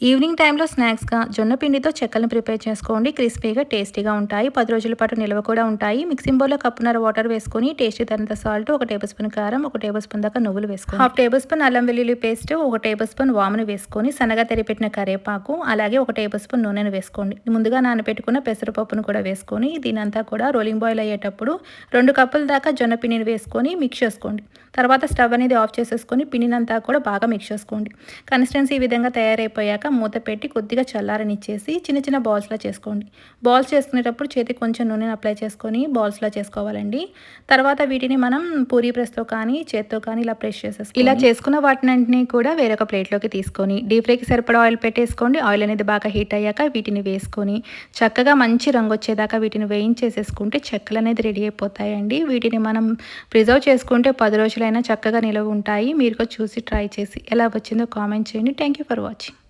Evening టైంలో స్నాక్స్గా జొన్న పిండితో చెక్కలను ప్రిపేర్ చేసుకోండి. క్రిస్పీగా టేస్టీగా ఉంటాయి. పది రోజుల పాటు నిల్వ కూడా ఉంటాయి. మిక్సింగ్ బౌల్లో కప్పున్నర వాటర్ వేసుకొని టేస్టీ తగినంత సాల్ట్ ఒక టేబుల్ స్పూన్ కారం ఒక టేబుల్ స్పూన్ దాకా నువ్వులు వేసుకోండి. హాఫ్ టేబుల్ స్పూన్ అల్లం వెల్లుల్లి పేస్ట్ ఒక టేబుల్ స్పూన్ వామును వేసుకొని సన్నగా తెరిపెట్టిన కరివేపాకు అలాగే ఒక టేబుల్ స్పూన్ నూనెను వేసుకోండి. ముందుగా నానబెట్టుకున్న పెసరపప్పును కూడా వేసుకొని దీనంతా కూడా రోలింగ్ బాయిల్ అయ్యేటప్పుడు రెండు కప్పుల దాకా జొన్న పిండిని వేసుకొని మిక్స్ చేసుకోండి. తర్వాత స్టవ్ అనేది ఆఫ్ చేసేసుకొని పిండినంతా కూడా బాగా మిక్స్ చేసుకోండి. కన్సిస్టెన్సీ ఈ విధంగా తయారైపోయాక మూత పెట్టి కొద్దిగా చల్లారనిచ్చేసి చిన్న చిన్న బాల్స్లా చేసుకోండి. బాల్స్ చేసుకునేటప్పుడు చేతికి కొంచెం నూనెను అప్లై చేసుకొని బాల్స్లా చేసుకోవాలండి. తర్వాత వీటిని మనం పూరీ ప్రెస్తో కానీ చేత్తో కానీ ఇలా ప్రెస్ చేసేసుకోండి. ఇలా చేసుకున్న వాటినంటినీ కూడా వేరొక ప్లేట్లోకి తీసుకొని డీప్ ఫ్రైకి సరిపడా ఆయిల్ పెట్టేసుకోండి. ఆయిల్ అనేది బాగా హీట్ అయ్యాక వీటిని వేసుకొని చక్కగా మంచి రంగు వచ్చేదాకా వీటిని వేయించేసేసుకుంటే చెక్కలు అనేది రెడీ అయిపోతాయండి. వీటిని మనం ప్రిజర్వ్ చేసుకుంటే పది రోజులైనా చక్కగా నిలవ ఉంటాయి. మీరు చూసి ట్రై చేసి ఎలా వచ్చిందో కామెంట్ చేయండి. Thank you for watching